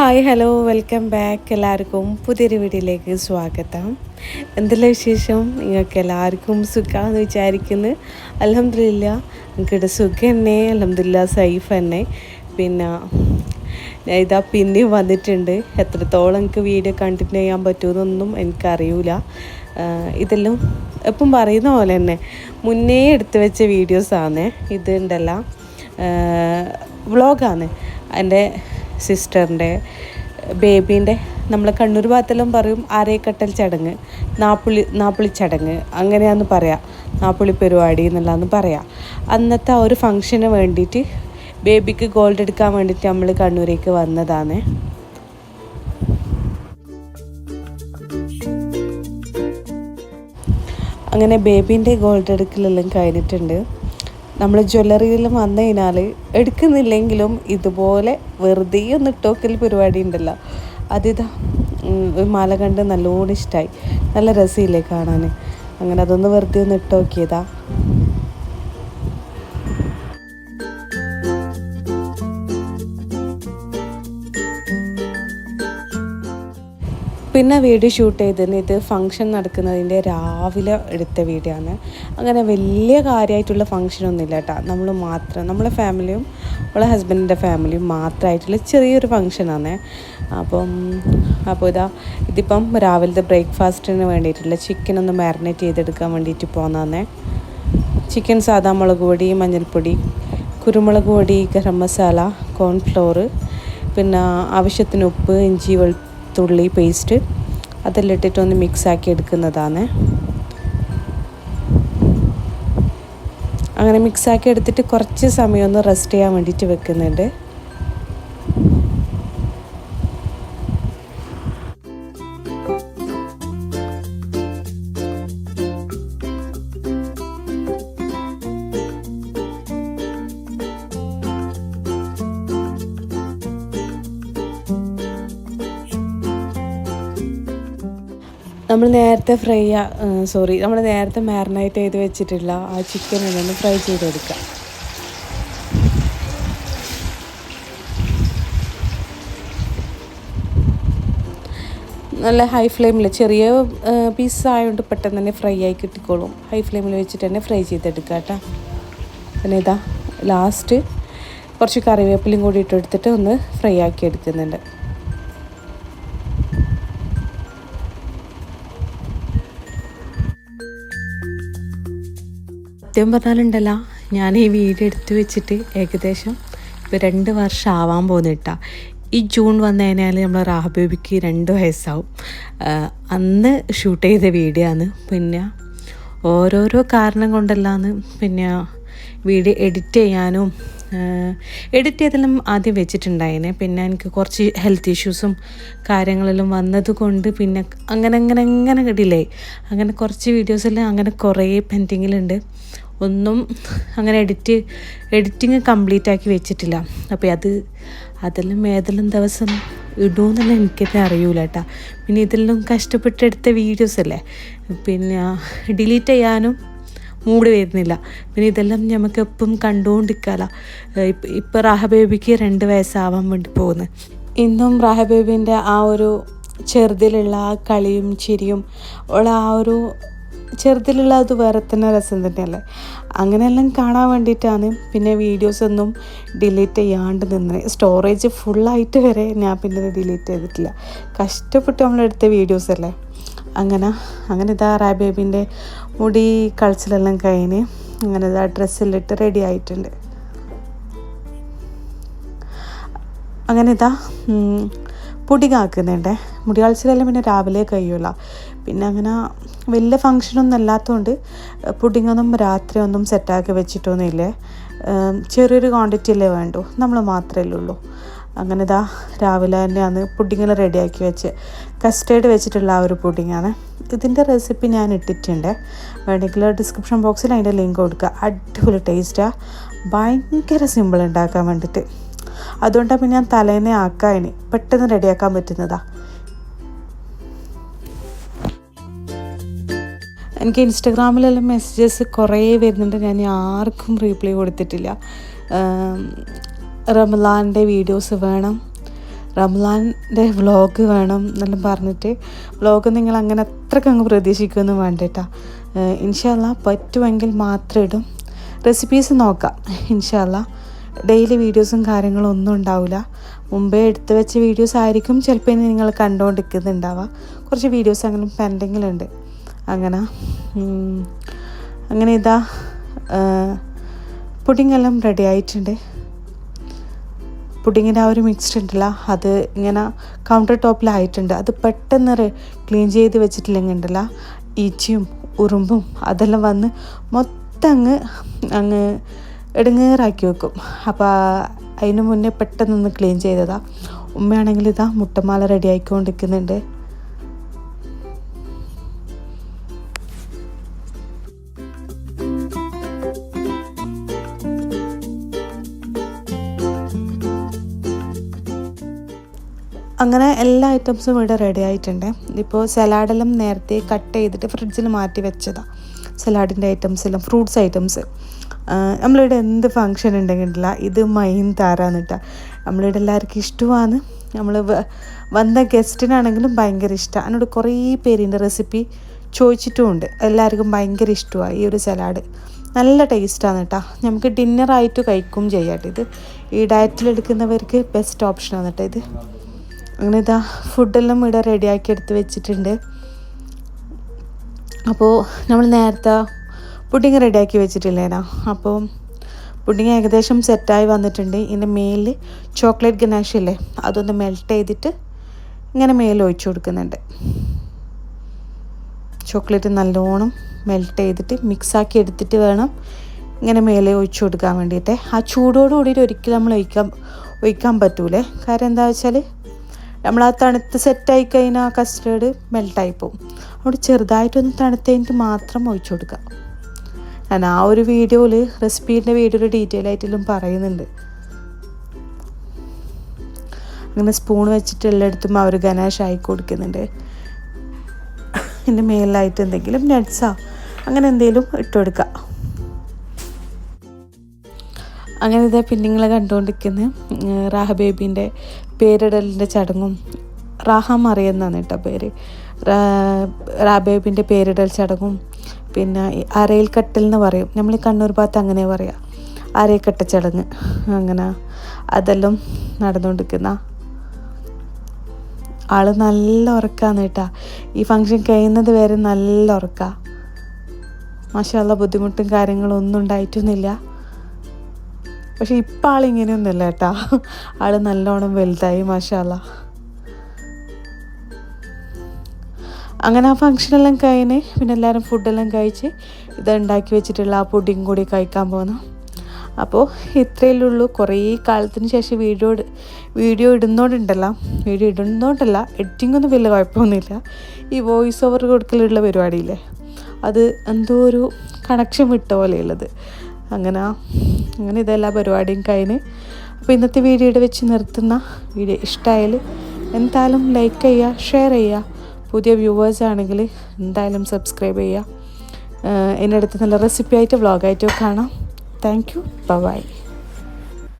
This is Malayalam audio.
ഹായ് ഹലോ വെൽക്കം ബാക്ക് എല്ലാവർക്കും പുതിയൊരു വീഡിയോയിലേക്ക് സ്വാഗതം. എന്തെല്ലാം വിശേഷം? നിങ്ങൾക്ക് എല്ലാവർക്കും സുഖമാണെന്ന് വിചാരിക്കുന്നു. അലഹമില്ല എനിക്കിവിടെ സുഖം തന്നെ അലഹമില്ല സൈഫ് തന്നെ പിന്നെ ഇതാ പിന്നെയും വന്നിട്ടുണ്ട്. എത്രത്തോളം എനിക്ക് വീഡിയോ കണ്ടിന്യൂ ചെയ്യാൻ പറ്റുമെന്നൊന്നും എനിക്കറിയില്ല ഇതെല്ലാം എപ്പം പറയുന്ന പോലെ തന്നെ മുന്നേ എടുത്തു വെച്ച വീഡിയോസാണ്. ഇത് ഉണ്ടല്ല. വ്ളോഗാണ്. എന്റെ സിസ്റ്ററിന്റെ ബേബീന്റെ നമ്മൾ കണ്ണൂർ ഭാഗത്തെല്ലാം പറയും ആരേക്കട്ടൽ ചടങ്ങ് നാപ്പുളി നാപ്പുളി ചടങ്ങ് അങ്ങനെയാന്ന് പറയാം നാപ്പുളി പരിപാടി എന്നുള്ളതെന്ന് പറയാം. അന്നത്തെ ആ ഒരു ഫങ്ഷന് വേണ്ടിയിട്ട് ബേബിക്ക് ഗോൾഡ് എടുക്കാൻ വേണ്ടിയിട്ട് നമ്മൾ കണ്ണൂരേക്ക് വന്നതാണ്. അങ്ങനെ ബേബീന്റെ ഗോൾഡ് എടുക്കലെല്ലാം കഴിഞ്ഞിട്ടുണ്ട്. നമ്മൾ ജ്വല്ലറിയിൽ വന്നു കഴിഞ്ഞാൽ എടുക്കുന്നില്ലെങ്കിലും ഇതുപോലെ വെറുതെ ഒന്ന് ഇട്ടോക്കൽ പരിപാടി ഉണ്ടല്ലോ. അതിതാ ഒരു മാല കണ്ട് നല്ലോണം ഇഷ്ടമായി നല്ല രസമില്ലേ കാണാൻ അങ്ങനെ അതൊന്ന് വെറുതെ ഒന്ന് ഇട്ടോക്കിയതാ. പിന്നെ വീഡിയോ ഷൂട്ട് ചെയ്തതിന് ഇത് ഫങ്ഷൻ നടക്കുന്നതിന്റെ രാവിലെ എടുത്ത വീഡിയോ ആണ്. അങ്ങനെ വലിയ കാര്യമായിട്ടുള്ള ഫങ്ഷനൊന്നുമില്ല കേട്ടോ. നമ്മൾ മാത്രം നമ്മളെ ഫാമിലിയും നമ്മളെ ഹസ്ബൻഡിന്റെ ഫാമിലിയും മാത്രമായിട്ടുള്ള ചെറിയൊരു ഫങ്ഷനാണ് അപ്പം അപ്പോൾ ഇതാ ഇതിപ്പം രാവിലത്തെ ബ്രേക്ക്ഫാസ്റ്റിന് വേണ്ടിയിട്ടുള്ള ചിക്കൻ ഒന്ന് മാരിനേറ്റ് ചെയ്തെടുക്കാൻ വേണ്ടിയിട്ട് പോകുന്നതാണ് ചിക്കൻ സാദാ മുളക് പൊടി മഞ്ഞൾപ്പൊടി കുരുമുളക് പൊടി ഗരം മസാല കോൺഫ്ലോർ പിന്നെ ആവശ്യത്തിന് ഉപ്പ് ഇഞ്ചി വെളുത്തുള്ളി പേസ്റ്റ് അതെല്ലാം ഇട്ടിട്ടൊന്ന് മിക്സ് ആക്കി എടുക്കുന്നതാണ്. അങ്ങനെ മിക്സ് ആക്കി എടുത്തിട്ട് കുറച്ച് സമയം ഒന്ന് റെസ്റ്റ് ചെയ്യാൻ വേണ്ടിയിട്ട് വെക്കുന്നുണ്ട്. നമ്മൾ നേരത്തെ ഫ്രൈ സോറി നമ്മൾ നേരത്തെ മാരിനേറ്റ് ചെയ്ത് വെച്ചിട്ടുള്ള ആ ചിക്കൻ ഒന്ന് ഫ്രൈ ചെയ്തെടുക്കാം. നല്ല ഹൈ ഫ്ലെയിമിൽ ചെറിയ പീസ് ആയതുകൊണ്ട് പെട്ടെന്ന് തന്നെ ഫ്രൈ ആയി കിട്ടിക്കോളും. ഹൈ ഫ്ലെയിമിൽ വെച്ചിട്ട് തന്നെ ഫ്രൈ ചെയ്തെടുക്കുക കേട്ടോ പിന്നെ ഇതാ ലാസ്റ്റ് കുറച്ച് കറിവേപ്പിലയും കൂടി ഇട്ടെടുത്തിട്ട് ഒന്ന് ഫ്രൈ ആക്കി എടുക്കുന്നുണ്ട്. സത്യം പറഞ്ഞാലുണ്ടല്ല ഞാൻ ഈ വീഡിയോ എടുത്തു വെച്ചിട്ട് ഏകദേശം ഇപ്പോൾ രണ്ട് വർഷം ആവാൻ പോകുന്നിട്ടാ ഈ ജൂൺ വന്നു കഴിഞ്ഞാൽ നമ്മൾ റാഹബേബിക്ക് രണ്ട് വയസ്സാവും. അന്ന് ഷൂട്ട് ചെയ്ത വീഡിയോ ആണ് പിന്നെ ഓരോരോ കാരണം കൊണ്ടല്ലാന്ന് പിന്നെ വീഡിയോ എഡിറ്റ് ചെയ്യാനും എഡിറ്റ് ചെയ്തെല്ലാം ആദ്യം വെച്ചിട്ടുണ്ടായിനെ. പിന്നെ എനിക്ക് കുറച്ച് ഹെൽത്ത് ഇഷ്യൂസും കാര്യങ്ങളെല്ലാം വന്നതുകൊണ്ട് പിന്നെ അങ്ങനെ അങ്ങനെ അങ്ങനെ ഡിലേ. അങ്ങനെ കുറച്ച് വീഡിയോസെല്ലാം അങ്ങനെ കുറേ പെൻഡിങ്ങിലുണ്ട് ഒന്നും അങ്ങനെ എഡിറ്റ് എഡിറ്റിങ് കംപ്ലീറ്റ് ആക്കി വെച്ചിട്ടില്ല. അപ്പോൾ അത് അതെല്ലാം ഏതെല്ലാം ദിവസം ഇടുമെന്നല്ല എനിക്കെന്നെ അറിയൂല കേട്ടോ. പിന്നെ ഇതെല്ലാം കഷ്ടപ്പെട്ടെടുത്ത വീഡിയോസ് അല്ലേ? പിന്നെ ഡിലീറ്റ് ചെയ്യാനും മൂഡ് വരുന്നില്ല. പിന്നെ ഇതെല്ലാം നമുക്ക് എപ്പം കണ്ടുകൊണ്ടിരിക്കാല ഇപ്പം ഇപ്പം റാഹബേബിക്ക് രണ്ട് വയസ്സാവാൻ വേണ്ടി പോകുന്നത് ഇന്നും റാഹബേബിന്റെ ആ ഒരു ചെറുതിലുള്ള ആ കളിയും ചിരിയും ഉള്ള ആ ഒരു ചെറുതിലുള്ള അത് വേറെ തന്നെ രസം തന്നെയല്ലേ? അങ്ങനെയെല്ലാം കാണാൻ വേണ്ടിയിട്ടാണ് പിന്നെ വീഡിയോസൊന്നും ഡിലീറ്റ് ചെയ്യാണ്ട് നിന്നത് സ്റ്റോറേജ് ഫുള്ളായിട്ട് വരെ ഞാൻ പിന്നെ ഡിലീറ്റ് ചെയ്തിട്ടില്ല. കഷ്ടപ്പെട്ട് നമ്മളെടുത്ത വീഡിയോസ് അല്ലേ? അങ്ങനെ അങ്ങനെ ഇതാ റാബേബിന്റെ മുടി കളിച്ചിലെല്ലാം കഴിഞ്ഞ് അങ്ങനെ ഇതാ ഡ്രസ്സിലിട്ട് റെഡി ആയിട്ടുണ്ട്. അങ്ങനെ ഇതാ പൊടി കാക്കുന്നുണ്ടേ. മുടി കളിച്ചിലെല്ലാം പിന്നെ രാവിലെ കഴിയൂല. പിന്നെ അങ്ങനെ വലിയ ഫങ്ഷനൊന്നും അല്ലാത്തതുകൊണ്ട് പുഡിങ്ങൊന്നും രാത്രി ഒന്നും സെറ്റാക്കി വെച്ചിട്ടൊന്നുമില്ലേ. ചെറിയൊരു ക്വാണ്ടിറ്റി അല്ലേ വേണ്ടൂ. നമ്മൾ മാത്രമേ ഉള്ളൂ അങ്ങനെ ഇതാ രാവിലെ തന്നെയാണ് പുഡിങ്ങിൽ റെഡിയാക്കി വെച്ച് കസ്റ്റേർഡ് വെച്ചിട്ടുള്ള ആ ഒരു പുഡിങ്ങാണ്. ഇതിന്റെ റെസിപ്പി ഞാൻ ഇട്ടിട്ടുണ്ട്. വേണമെങ്കിൽ ഡിസ്ക്രിപ്ഷൻ ബോക്സിൽ അതിന്റെ ലിങ്ക് കൊടുക്കുക അടിപൊളി ടേസ്റ്റാണ് ഭയങ്കര സിമ്പിൾ ഉണ്ടാക്കാൻ വേണ്ടിയിട്ട്. അതുകൊണ്ടാണ് പിന്നെ ഞാൻ തലേനെ ആക്കാൻ പെട്ടെന്ന് റെഡിയാക്കാൻ പറ്റുന്നതാണ് എനിക്ക് ഇൻസ്റ്റഗ്രാമിലെല്ലാം മെസ്സേജസ് കുറേ വരുന്നുണ്ട്. ഞാൻ ആർക്കും റീപ്ലൈ കൊടുത്തിട്ടില്ല. റമലാന്റെ വീഡിയോസ് വേണം. റംലാന്റെ വ്ളോഗ് വേണം എന്നെല്ലാം പറഞ്ഞിട്ട് വ്ളോഗ് നിങ്ങൾ അങ്ങനെ അത്രയ്ക്ക് അങ്ങ് പ്രതീക്ഷിക്കുമെന്ന് വേണ്ടിട്ടാ. ഇൻഷാല്ല പറ്റുമെങ്കിൽ മാത്രം ഇടും. റെസിപ്പീസ് നോക്കാം. ഇൻഷാല്ല ഡെയിലി വീഡിയോസും കാര്യങ്ങളും ഒന്നും ഉണ്ടാവില്ല മുമ്പേ എടുത്തു വെച്ച വീഡിയോസ് ആയിരിക്കും ചിലപ്പോൾ ഇനി നിങ്ങൾ കണ്ടുകൊണ്ടിരിക്കുന്നുണ്ടാവുക കുറച്ച് വീഡിയോസ് അങ്ങനെ പെൻഡിങ്ങിലുണ്ട് അങ്ങനെ അങ്ങനെ ഇതാ പുഡിങ്ങെല്ലാം റെഡി ആയിട്ടുണ്ട്. പുഡിങ്ങിന്റെ ആ ഒരു മിക്സ്ഡ് ഉണ്ടല്ല അത് ഇങ്ങനെ കൗണ്ടർ ടോപ്പിലായിട്ടുണ്ട് അത് പെട്ടെന്ന് ക്ലീൻ ചെയ്ത് വെച്ചിട്ടില്ലെങ്കിൽ ഉണ്ടല്ല ഈച്ചയും ഉറുമ്പും അതെല്ലാം വന്ന് മൊത്തം അങ്ങ് അങ്ങ് ഇടങ്ങേറാക്കി വെക്കും. അപ്പോൾ അതിന് മുന്നേ പെട്ടെന്നൊന്ന് ക്ലീൻ ചെയ്തതാണ് ഉമ്മയാണെങ്കിൽ ഇതാ മുട്ടമാല റെഡി ആയിക്കൊണ്ടിരിക്കുന്നുണ്ട്. അങ്ങനെ എല്ലാ ഐറ്റംസും ഇവിടെ റെഡി ആയിട്ടുണ്ട്. ഇപ്പോൾ സലാഡെല്ലാം നേരത്തെ കട്ട് ചെയ്തിട്ട് ഫ്രിഡ്ജിൽ മാറ്റി വെച്ചതാണ് സലാഡിന്റെ ഐറ്റംസ് എല്ലാം ഫ്രൂട്ട്സ് ഐറ്റംസ് നമ്മളിവിടെ എന്ത് ഫങ്ഷൻ ഉണ്ടെങ്കിലില്ല ഇത് മൈൻ താരാന്നിട്ട നമ്മളിവിടെ എല്ലാവർക്കും ഇഷ്ടമാണ്. നമ്മൾ വന്ന ഗസ്റ്റിനാണെങ്കിലും ഭയങ്കര ഇഷ്ടമാണ് എന്നോട് കുറേ പേരിന്റെ റെസിപ്പി ചോദിച്ചിട്ടുമുണ്ട്. എല്ലാവർക്കും ഭയങ്കര ഇഷ്ടമാണ് ഈ ഒരു സലാഡ് നല്ല ടേസ്റ്റാണ് കേട്ടോ. നമുക്ക് ഡിന്നറായിട്ട് കഴിക്കും ചെയ്യാം ട്ടോ ഇത്. ഈ ഡയറ്റിൽ എടുക്കുന്നവർക്ക് ബെസ്റ്റ് ഓപ്ഷനാണ് കേട്ടോ ഇത്. അങ്ങനെ ഇതാ ഫുഡെല്ലാം ഇവിടെ റെഡിയാക്കി എടുത്ത് വെച്ചിട്ടുണ്ട്. അപ്പോൾ നമ്മൾ നേരത്തെ പുഡിങ് റെഡിയാക്കി വെച്ചിട്ടില്ലേനാ അപ്പോൾ പുഡിങ് ഏകദേശം സെറ്റായി വന്നിട്ടുണ്ട്. ഇതിന്റെ മേലിൽ ചോക്ലേറ്റ് ഗനാഷ് ഇല്ലേ അതൊന്ന് മെൽറ്റ് ചെയ്തിട്ട് ഇങ്ങനെ മേലിൽ ഒഴിച്ചു കൊടുക്കുന്നുണ്ട്. ചോക്ലേറ്റ് നല്ലോണം മെൽറ്റ് ചെയ്തിട്ട് മിക്സാക്കി എടുത്തിട്ട് വേണം ഇങ്ങനെ മേലെ ഒഴിച്ചു കൊടുക്കാൻ വേണ്ടിയിട്ട്. ആ ചൂടോട് കൂടിയിട്ട് ഒരിക്കലും നമ്മൾ ഒഴിക്കാൻ ഒഴിക്കാൻ പറ്റൂലേ. കാരണം എന്താ വെച്ചാൽ നമ്മൾ ആ തണുത്ത് സെറ്റായി കഴിഞ്ഞാൽ ആ കസ്റ്റേർഡ് മെൽട്ടായി പോകും അതുകൊണ്ട് ചെറുതായിട്ടൊന്ന് തണുത്ത് കഴിഞ്ഞിട്ട് മാത്രം ഒഴിച്ചു കൊടുക്കുക. ഞാൻ ആ ഒരു വീഡിയോയിൽ റെസിപ്പീന്റെ വീഡിയോയിൽ ഡീറ്റെയിൽ ആയിട്ടെല്ലാം പറയുന്നുണ്ട്. അങ്ങനെ സ്പൂൺ വെച്ചിട്ട് എല്ലായിടത്തും അവർ ഗനാഷ് ആയി കൊടുക്കുന്നുണ്ട്. ഇതിന്റെ മേലിലായിട്ട് എന്തെങ്കിലും നട്ട്സാ അങ്ങനെ എന്തെങ്കിലും ഇട്ട് കൊടുക്കുക. അങ്ങനെ ഇതേ പിന്നിങ്ങളെ കണ്ടുകൊണ്ടിരിക്കുന്നത് കണ്ടുകൊണ്ടിരിക്കുന്ന റാഹ ബേബീന്റെ പേരിടലിന്റെ ചടങ്ങും റാഹ മറിയെന്നാണ് കേട്ടോ പേര്. റാ- റാ ബേബീന്റെ പേരിടൽ ചടങ്ങും പിന്നെ അരയിൽ കെട്ടൽ എന്ന് പറയും. നമ്മൾ ഈ കണ്ണൂർ ഭാഗത്ത് അങ്ങനെ പറയാം. അരയക്കെട്ട ചടങ്ങ്. അങ്ങനെ അതെല്ലാം നടന്നുകൊണ്ടിരിക്കുന്ന ആൾ നല്ല ഉറക്കാന്ന് കേട്ടാ. ഈ ഫങ്ഷൻ കഴിയുന്നത് വരെ നല്ല ഉറക്കാ. മാഷ ബുദ്ധിമുട്ടും കാര്യങ്ങളും ഒന്നും ഉണ്ടായിട്ടൊന്നുമില്ല. പക്ഷെ ഇപ്പം ആളിങ്ങനെയൊന്നുമില്ല കേട്ടാ. ആൾ നല്ലോണം വലുതായി മാഷാല അങ്ങനെ ആ ഫങ്ഷനെല്ലാം കഴിഞ്ഞ് പിന്നെ എല്ലാവരും ഫുഡെല്ലാം കഴിച്ച് ഇത് ഉണ്ടാക്കി വെച്ചിട്ടുള്ള ആ പുഡിങ് കൂടി കഴിക്കാൻ പോകുന്നു അപ്പോൾ ഇത്രയല്ലേ ഉള്ളൂ. കുറേ കാലത്തിന് ശേഷം വീഡിയോ വീഡിയോ ഇടുന്നോണ്ടുണ്ടല്ലോ. വീഡിയോ ഇടുന്നോണ്ടല്ല എഡിറ്റിംഗ് ഒന്നും വലിയ കുഴപ്പമൊന്നുമില്ല. ഈ വോയിസ് ഓവർ കൊടുക്കലുള്ള പരിപാടിയില്ലേ? അത് എന്തോ ഒരു കണക്ഷൻ വിട്ട പോലെയുള്ളത്. അങ്ങനെ അങ്ങനെ ഇതെല്ലാ പരിപാടിയും കഴിഞ്ഞ് അപ്പോൾ ഇന്നത്തെ വീഡിയോ ഇവിടെ വെച്ച് നിർത്തുന്ന വീഡിയോ ഇഷ്ടമായാൽ എന്തായാലും ലൈക്ക് ചെയ്യുക ഷെയർ ചെയ്യുക. പുതിയ വ്യൂവേഴ്സ് ആണെങ്കിൽ എന്തായാലും സബ്സ്ക്രൈബ് ചെയ്യുക. എന്റെ അടുത്ത് നല്ല റെസിപ്പി ആയിട്ട് വ്ളോഗായിട്ടോ കാണാം. Thank you by